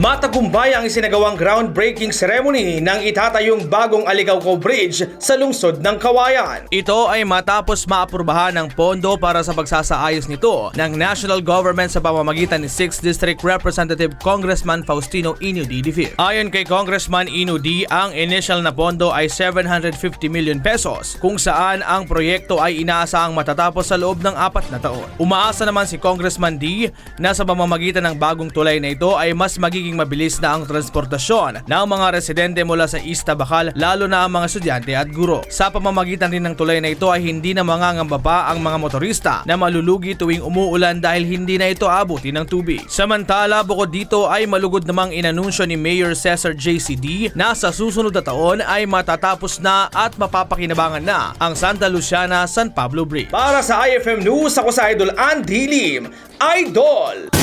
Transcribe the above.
Matagumpay ang isinagawang groundbreaking ceremony ng itatayong bagong Aligaw Bridge sa lungsod ng Kawayan. Ito ay matapos maaprubahan ng pondo para sa pagsasaayos nito ng national government sa pamamagitan ni 6th District Representative Congressman Faustino Ino D. Divir. Ayon kay Congressman Ino D, ang initial na pondo ay 750 million pesos kung saan ang proyekto ay inaasahang matatapos sa loob ng apat na taon. Umaasa naman si Congressman D na sa pamamagitan ng bagong tulay na ito ay mas magiging mabilis na ang transportasyon ng mga residente mula sa East Tabacal lalo na ang mga estudyante at guro. Sa pamamagitan rin ng tulay na ito ay hindi na mangangamba pa ang mga motorista na malulugi tuwing umuulan dahil hindi na ito abutin ng tubig. Samantala bukod dito ay malugod namang inanunsyo ni Mayor Cesar JCD na sa susunod na taon ay matatapos na at mapapakinabangan na ang Santa Luciana San Pablo Bridge. Para sa IFM News, ako sa Idol Andy Lim. Idol!